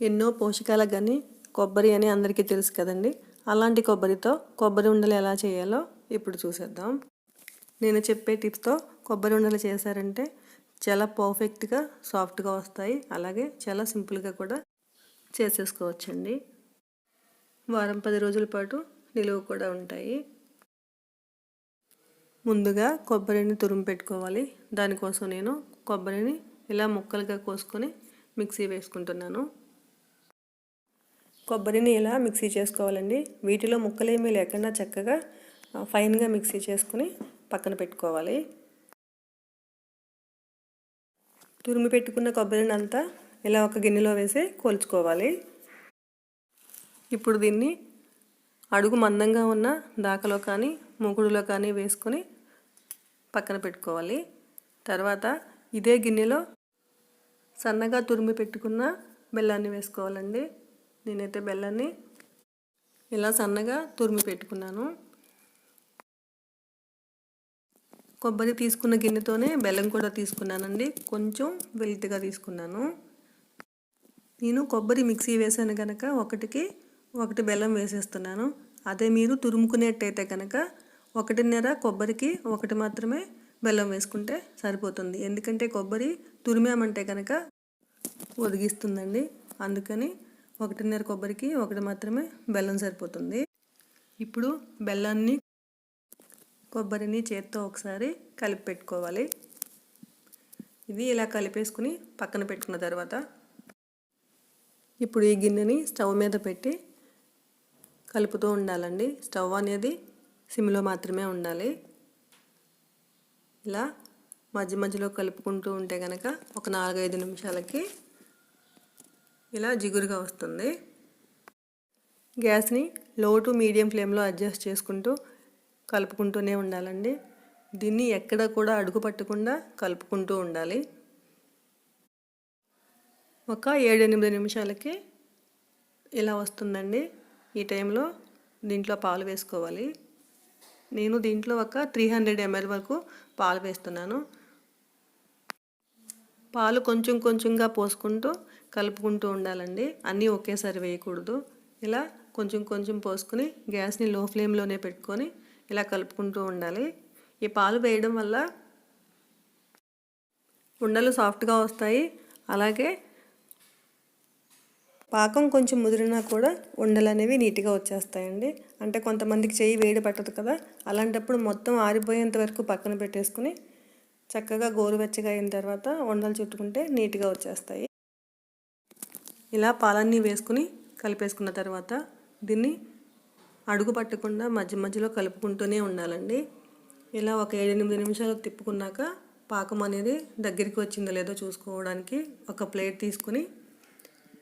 ఎన్నో పోషకాలకు కానీ కొబ్బరి అని అందరికీ తెలుసు కదండి. అలాంటి కొబ్బరితో కొబ్బరి ఉండలు ఎలా చేయాలో ఇప్పుడు చూసేద్దాం. నేను చెప్పే టిప్స్తో కొబ్బరి ఉండలు చేశారంటే చాలా పర్ఫెక్ట్గా సాఫ్ట్గా వస్తాయి. అలాగే చాలా సింపుల్గా కూడా చేసేసుకోవచ్చండి. వారం పది రోజుల పాటు నిలువ కూడా ఉంటాయి. ముందుగా కొబ్బరిని తురుము పెట్టుకోవాలి. దానికోసం నేను కొబ్బరిని ఇలా ముక్కలుగా కోసుకొని మిక్సీ వేసుకుంటున్నాను. కొబ్బరిని ఇలా మిక్సీ చేసుకోవాలండి. వీటిలో ముక్కలేమీ లేకుండా చక్కగా ఫైన్గా మిక్సీ చేసుకుని పక్కన పెట్టుకోవాలి. తురిమి పెట్టుకున్న కొబ్బరిని అంతా ఇలా ఒక గిన్నెలో వేసి కోల్చుకోవాలి. ఇప్పుడు దీన్ని అడుగు మందంగా ఉన్న దాకలో కానీ మూకుడులో కానీ వేసుకొని పక్కన పెట్టుకోవాలి. తర్వాత ఇదే గిన్నెలో సన్నగా తురిమి పెట్టుకున్న బెల్లాన్ని వేసుకోవాలండి. నేనైతే బెల్లాన్ని ఇలా సన్నగా తురిమి పెట్టుకున్నాను. కొబ్బరి తీసుకున్న గిన్నెతోనే బెల్లం కూడా తీసుకున్నానండి. కొంచెం వెల్తిగా తీసుకున్నాను. నేను కొబ్బరి మిక్సీ వేసాను కనుక ఒకటికి ఒకటి బెల్లం వేసేస్తున్నాను. అదే మీరు తురుముకునేట్టయితే కనుక ఒకటిన్నర కొబ్బరికి ఒకటి మాత్రమే బెల్లం వేసుకుంటే సరిపోతుంది. ఎందుకంటే కొబ్బరి తురిమామంటే కనుక ఒదిగిస్తుందండి. అందుకని ఒకటిన్నర కొబ్బరికి ఒకటి మాత్రమే బెల్లం సరిపోతుంది. ఇప్పుడు బెల్లాన్ని కొబ్బరిని చేత్తో ఒకసారి కలిపి పెట్టుకోవాలి. ఇది ఇలా కలిపేసుకుని పక్కన పెట్టుకున్న తర్వాత ఇప్పుడు ఈ గిన్నెని స్టవ్ మీద పెట్టి కలుపుతూ ఉండాలండి. స్టవ్ అనేది సిమ్లో మాత్రమే ఉండాలి. ఇలా మధ్య మధ్యలో కలుపుకుంటూ ఉంటే కనుక ఒక నాలుగైదు నిమిషాలకి ఇలా జిగురుగా వస్తుంది. గ్యాస్ని లో టు మీడియం ఫ్లేమ్లో అడ్జస్ట్ చేసుకుంటూ కలుపుకుంటూనే ఉండాలండి. దీన్ని ఎక్కడ కూడా అడుగు పట్టకుండా కలుపుకుంటూ ఉండాలి. ఒక ఏడు ఎనిమిది నిమిషాలకి ఇలా వస్తుందండి. ఈ టైంలో దీంట్లో పాలు వేసుకోవాలి. నేను దీంట్లో ఒక త్రీ హండ్రెడ్ ఎంఎల్ వరకు పాలు వేస్తున్నాను. పాలు కొంచెం కొంచెంగా పోసుకుంటూ కలుపుకుంటూ ఉండాలండి. అన్నీ ఒకేసారి వేయకూడదు. ఇలా కొంచెం కొంచెం పోసుకుని గ్యాస్ని లో ఫ్లేమ్లోనే పెట్టుకొని ఇలా కలుపుకుంటూ ఉండాలి. ఈ పాలు వేయడం వల్ల ఉండలు సాఫ్ట్గా వస్తాయి. అలాగే పాకం కొంచెం ముదిరినా కూడా ఉండలు అనేవి నీట్గా వచ్చేస్తాయండి. అంటే కొంతమందికి చెయ్యి వేడి పట్టదు కదా. అలాంటప్పుడు మొత్తం ఆరిపోయేంత వరకు పక్కన పెట్టేసుకుని చక్కగా గోరువెచ్చగా అయిన తర్వాత ఉండలు చుట్టుకుంటే నీట్గా వచ్చేస్తాయి. ఇలా పాలన్నీ వేసుకుని కలిపేసుకున్న తర్వాత దీన్ని అడుగు పట్టకుండా మధ్య మధ్యలో కలుపుకుంటూనే ఉండాలండి. ఇలా ఒక ఏడెనిమిది నిమిషాలు తిప్పుకున్నాక పాకం అనేది దగ్గరికి వచ్చిందో లేదో చూసుకోవడానికి ఒక ప్లేట్ తీసుకుని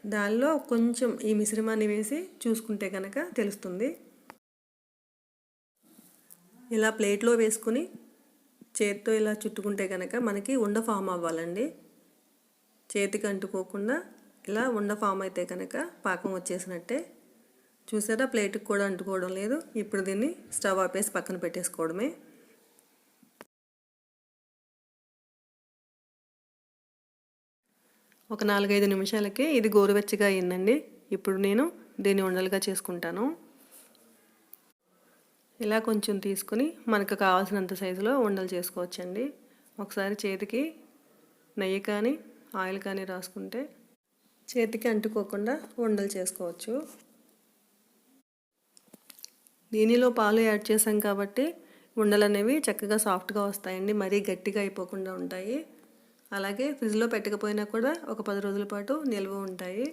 దానిలో కొంచెం ఈ మిశ్రమాన్ని వేసి చూసుకుంటే కనుక తెలుస్తుంది. ఇలా ప్లేట్లో వేసుకుని చేతితో ఇలా చుట్టుకుంటే కనుక మనకి ఉండ ఫామ్ అవ్వాలండి. చేతికి అంటుకోకుండా ఇలా ఉండ ఫామ్ అయితే కనుక పాకం వచ్చేసినట్టే. చూసారా? ప్లేట్కి కూడా అంటుకోవడం లేదు. ఇప్పుడు దీన్ని స్టవ్ ఆపేసి పక్కన పెట్టేసుకోవడమే. ఒక నాలుగైదు నిమిషాలకి ఇది గోరువెచ్చగా అయిందండి. ఇప్పుడు నేను దీన్ని ఉండలుగా చేసుకుంటాను. ఇలా కొంచెం తీసుకుని మనకు కావాల్సినంత సైజులో ఉండలు చేసుకోవచ్చండి. ఒకసారి చేతికి నెయ్యి కానీ ఆయిల్ కానీ రాసుకుంటే చేతికి అంటుకోకుండా ఉండలు చేసుకోవచ్చు. దీనిలో పాలు యాడ్ చేసాం కాబట్టి ఉండలు అనేవి చక్కగా సాఫ్ట్గా వస్తాయండి. మరీ గట్టిగా అయిపోకుండా ఉంటాయి. అలాగే ఫ్రిడ్జ్లో పెట్టకపోయినా కూడా ఒక పది రోజుల పాటు నిల్వ ఉంటాయి.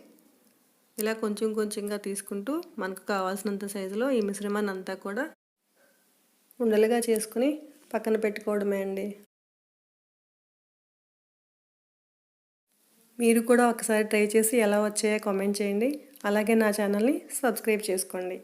ఇలా కొంచెం కొంచెంగా తీసుకుంటూ మనకు కావాల్సినంత సైజులో ఈ మిశ్రమాన్ని అంతా కూడా ఉండలుగా చేసుకుని పక్కన పెట్టుకోవడమే అండి. మీరు కూడా ఒకసారి ట్రై చేసి ఎలా వచ్చాయో కామెంట్ చేయండి. అలాగే నా ఛానల్ని సబ్స్క్రైబ్ చేసుకోండి.